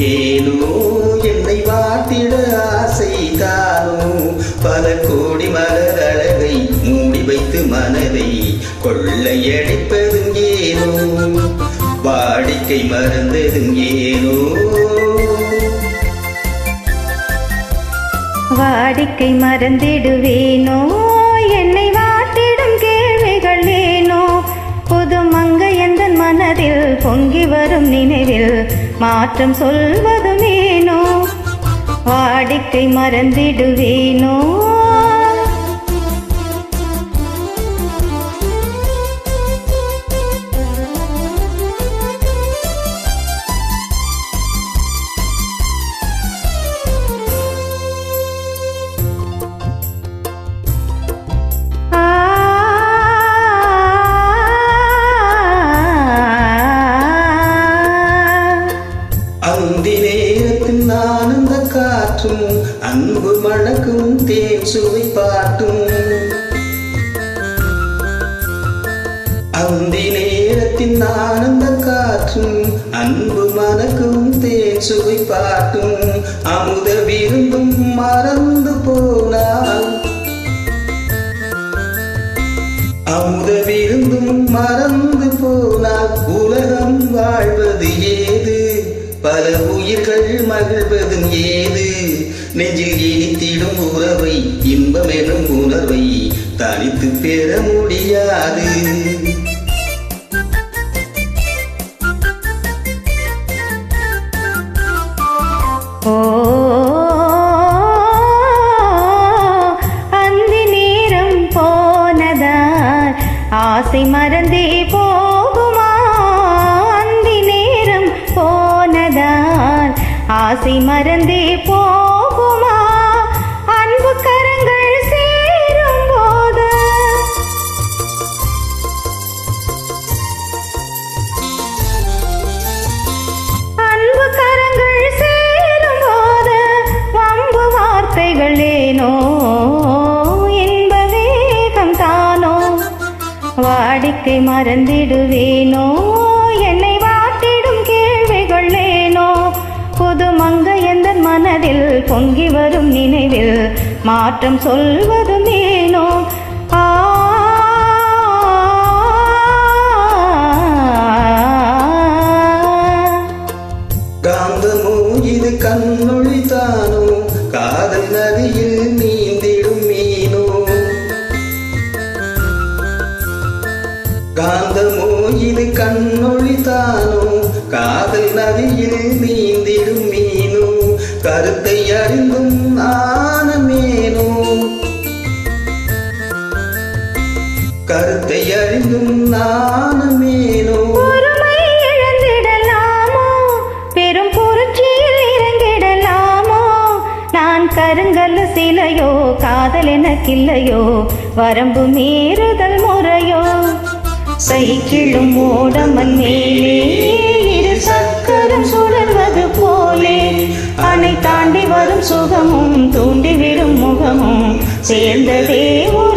ஏனோ என்னை வாட்டிட ஆசைதானோ பல கோடி மலர் அழகை மூடி வைத்து மனதை கொள்ளையடிப்பதும் ஏனோ? வாடிக்கை மறந்ததும் ஏனோ? வாடிக்கை மறந்திடுவேனோ? என்னை வாட்டிடும் கேள்விகள் ஏனோ? புது மங்க எந்த மனதில் பொங்கி வரும் நினைவில் மாற்றம் சொல்வதுமேனோ வாடிக்கை மறந்திடுவேனோ? அந்தி நேரத்தின் ஆனந்த காற்றும் அன்பு மணக்கும் தேன் சுவை பாட்டும். அந்தி நேரத்தின் ஆனந்த காற்றும் அன்பு மணக்கும் தேன் சுவை பாட்டும். அமுத விருந்தும் மறந்து போனால் அமுத விருந்தும் மறந்து போனால் உலகம் வாழ்வது பல உயிர்கள் மகிழ்வதும் ஏது? நெஞ்சில் இனித்திடும் உறவை இன்பமெனும் உணர்வை தனித்து பெற முடியாது. அந்தி நேரம் போனதால் ஆசை மறந்தே ஆசை மறந்தே போகுமா? அன்பு கரங்கள் சேரும் போது. அன்பு கரங்கள் சேரும் போது. வம்பு வார்த்தைகள் ஏனோ? இன்ப வேகம் தானோ? வாடிக்கை மறந்திடுவேனோ? என்னை புது மங்கை எந்த மனதில் பொங்கி வரும் நினைவில் மாற்றம் சொல்வது ஏனோ காந்தமோ இது கண்ணொளி தானோ? காதல் நதியில் நீந்திடும் மீனோ? காந்தமோ இது கண்ணொழி தானோ? காதல் நதியில் கருங்கல் சிலையோ காதல் எனக்கில்லையோ வரம்பு மீறுதல் முறையோ. சைக்கிளும் ஓடமன் மேலே இரு சக்கரம் சுழல்வது போலே. அணை தாண்டி வரும் சுகமும் தூண்டிவிடும் முகமும் சேர்ந்ததே ஒரு